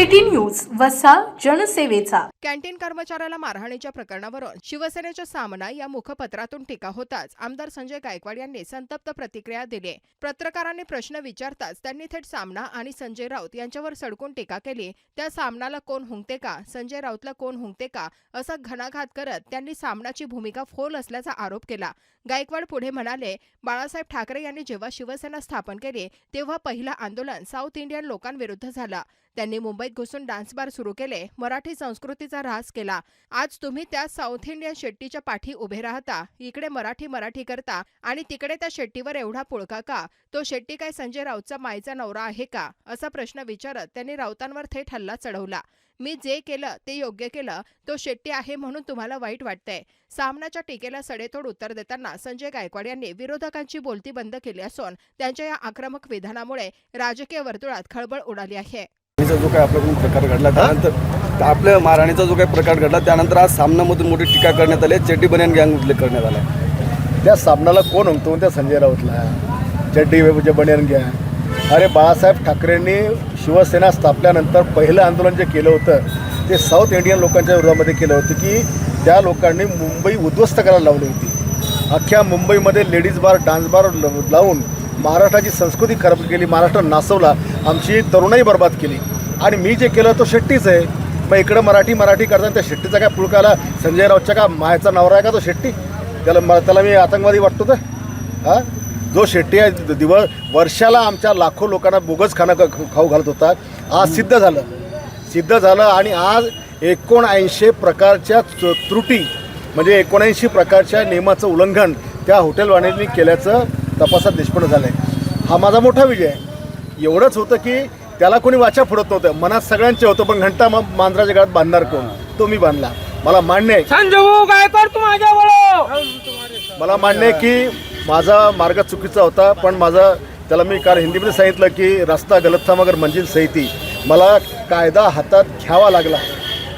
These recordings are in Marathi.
City news वसा जनसेवेचा. कॅन्टीन कर्मचाऱ्याला मारहाणीच्या प्रकरणावरून शिवसेनेच्या सामना या मुखपत्रातून टीका होताच आमदार संजय गायकवाड यांनी संतप्त प्रतिक्रिया दिली. पत्रकारांनी प्रश्न विचारताच त्यांनी थेट सामना आणि संजय राऊत यांच्यावर सडकून टीका केली. त्या सामनाला कोण हुंकते का? संजय राऊतला कोण हुंकते का? असा घणाघात करत त्यांनी सामनाची भूमिका फोल असल्याचा आरोप केला. गायकवाड पुढे म्हणाले बाळासाहेब ठाकरे यांनी जेव्हा शिवसेना स्थापन केली तेव्हा पहिलं आंदोलन साऊथ इंडियन लोकांविरुद्ध झालं. त्यांनी मुंबईत घुसून डान्स बार सुरू केले मराठी संस्कृतीचा ऱ्हास केला. आज तुम्ही त्या साऊथ इंडियन शेट्टीच्या पाठी उभे राहता. इकडे मराठी मराठी करता आणि तिकडे त्या शेट्टीवर एवढा पुळका का? तो शेट्टी काय संजय राऊतचा मायचा नवरा आहे का? असा प्रश्न विचारत त्यांनी राऊतांवर थेट हल्ला चढवला. मी जे केलं ते योग्य केलं तो शेट्टी आहे म्हणून तुम्हाला वाईट वाटतंय. सामनाच्या टीकेला सडेतोड उत्तर देताना संजय गायकवाड यांनी विरोधकांची बोलती बंद केली असून त्यांच्या या आक्रमक विधानामुळे राजकीय वर्तुळात खळबळ उडाली आहे. मारहाणीचा जो काही आपल्याकडून प्रकार घडला त्यानंतर आपल्या मारहाणीचा जो काही प्रकार घडला त्यानंतर आज सामनामधून मोठी टीका करण्यात आली. चेड्डी बनियान गँग उल्लेख करण्यात आला. त्या सामनाला कोण हुंकतो? त्या संजय राऊतला. चड्डी वेबचे बनियान घ्या अरे बाळासाहेब ठाकरेंनी शिवसेना स्थापल्यानंतर पहिलं आंदोलन जे केलं होतं ते साऊथ इंडियन लोकांच्या विरोधामध्ये केलं होतं की त्या लोकांनी मुंबई उद्ध्वस्त करायला लावली होती. अख्ख्या मुंबईमध्ये लेडीज बार डान्स बार लावून महाराष्ट्राची संस्कृती खराब केली महाराष्ट्र नासवला आमची तरुणाई बर्बाद केली. आणि मी जे केलं तो शेट्टीच आहे. मग इकडं मराठी मराठी करताना त्या शेट्टीचा काय पुळकाला संजय राऊतच्या का मायचा नवरा आहे का तो शेट्टी? त्याला म- त्याला मी आतंकवादी वाटतो तर. हां? जो शेट्टी आहे दिवस वर्षाला आमच्या लाखो लोकांना बोगस खाणं ख- खाऊ घालत होता. आज सिद्ध झालं. सिद्ध झालं आणि आज एकोणऐंशी प्रकारच्या त्रुटी म्हणजे एकोणऐंशी प्रकारच्या नियमाचं उल्लंघन त्या हॉटेलवाल्यांनी केल्याचं तपासात निष्पन्न झालं आहे हा माझा मोठा विजय आहे. एवढंच होतं की त्याला कोणी वाचा फोडत नव्हतं. मनात सगळ्यांचे होतं पण घंटा मग मांजराच्या गळ्यात बांधणार कोण? तो मी बांधला. मला मान्य आहे. संजू गायकवाड तू माझ्या वळो मला मान्य आहे की माझा मार्ग चुकीचा होता पण माझा त्याला मी काल हिंदीमध्ये सांगितलं की रस्ता गलत था मगर मंजिल सही थी मला कायदा हातात घ्यावा लागला.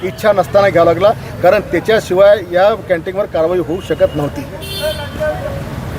इच्छा नसताना घ्यावा लागला कारण त्याच्याशिवाय या कॅन्टीनवर कारवाई होऊ शकत नव्हती.